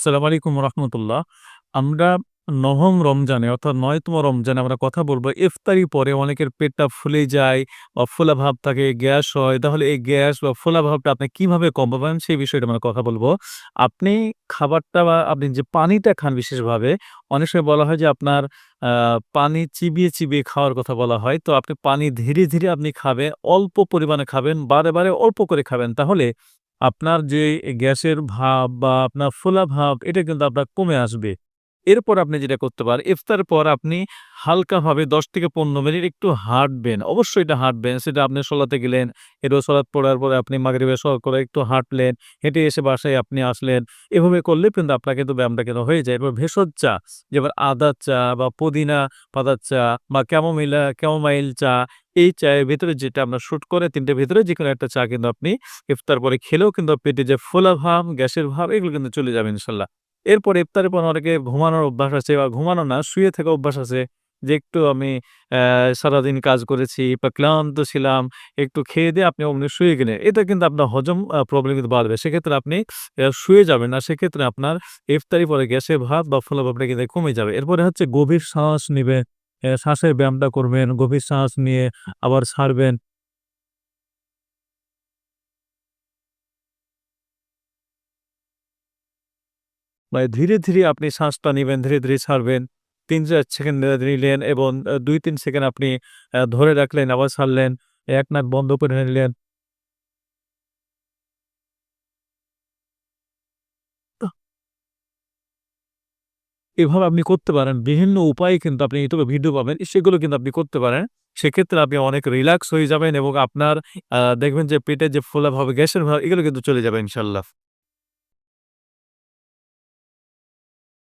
আসসালামু আলাইকুম রহমতুল্লাহ। আমরা নবম রমজানে অর্থাৎ নয়তম রমজানে আমরা কথা বলব ইফতারির পরে অনেকের পেটটা ফুলে যায় বা ফোলা ভাব থাকে, গ্যাস হয়। তাহলে এই গ্যাস বা ফোলা ভাবটা আপনি কীভাবে কমাবেন সেই বিষয়টা আমরা কথা বলব আপনি খাবারটা বা আপনি যে পানিটা খান বিশেষভাবে, অনেক সময় বলা হয় যে আপনার পানি চিবিয়ে, চিবিয়ে খাওয়ার কথা বলা হয়। তো আপনি পানি ধীরে, ধীরে আপনি খাবেন, অল্প পরিমাণে খাবেন, বারে, বারে অল্প করে খাবেন। তাহলে আপনার যে গ্যাসের ভাব বা আপনার ফোলা ভাব এটা কিন্তু আপনার কমে আসবে। এরপর আপনি যেটা করতে পারেন, ইফতার পর আপনি হালকাভাবে ১০-১৫ মিনিট একটু হাঁটবেন। অবশ্যই এটা হাঁটবেন। সেটা আপনি সলাতে গেলেন, এরপর সলাত পড়ার পরে আপনি মাগরিবের সলাত করে একটু হাঁটলেন, হেঁটে এসে বাসায় আপনি আসলেন। এভাবে করলে কিন্তু আপনার কিন্তু ব্যায়ামটা কিন্তু হয়ে যায়। এরপর ভেষজ চা, যেমন আদার চা বা পুদিনা পাতার চা বা ক্যামোমিলা ক্যামোমাইল চা, এই চায়ের ভেতরে যেটা আপনার স্যুট করে ৩ টার ভেতরে যেকোনো একটা চা কিন্তু আপনি ইফতার পরে খেলেও কিন্তু পেটে যে ফোলা ভাব, গ্যাসের ভাব এগুলো কিন্তু চলে যাবে ইনশাল্লাহ। এরপর ইফতারের পর অনেকে ঘুমানোর অভ্যাস আছে বা ঘুমানো না, শুয়ে থাকার অভ্যাস আছে। যে একটু আমি সারাদিন কাজ করেছি বা ক্লান্ত ছিলাম, একটু খেয়ে দিয়ে আপনি অমনি শুয়ে গেলেন। এটা কিন্তু আপনার হজম প্রবলেম কিন্তু বাড়বে। সেক্ষেত্রে আপনি শুয়ে যাবেন না। সেক্ষেত্রে আপনার ইফতারি পরে গ্যাসে ভাব বা ফোলা ভাবটা কিন্তু কমে যাবে। এরপরে হচ্ছে গভীর শ্বাস অ্যা শ্বাসের ব্যায়ামটা করবেন, গভীর শ্বাস নিয়ে আবার ছাড়বেন। মানে ধীরে, ধীরে আপনি শ্বাসটা নেবেন ধীরে, ধীরে ছাড়বেন। ৩-৪ সেকেন্ড নিলেন এবং দুই ২-৩ সেকেন্ড আপনি ধরে রাখলেন, আবার ছাড়লেন। এক নাক বন্ধ করে নিলেন। এভাবে আপনি করতে পারেন। বিভিন্ন উপায়ে কিন্তু আপনি এ ভিডিও পাবেন। সেগুলো কিন্তু আপনি করতে পারেন। সেক্ষেত্রে আপনি অনেক রিল্যাক্স হয়ে যাবেন এবং আপনার দেখবেন যে পেটে যে ফোলা ভাব, গ্যাসের ভাব এগুলো কিন্তু চলে যাবে ইনশাল্লাহ।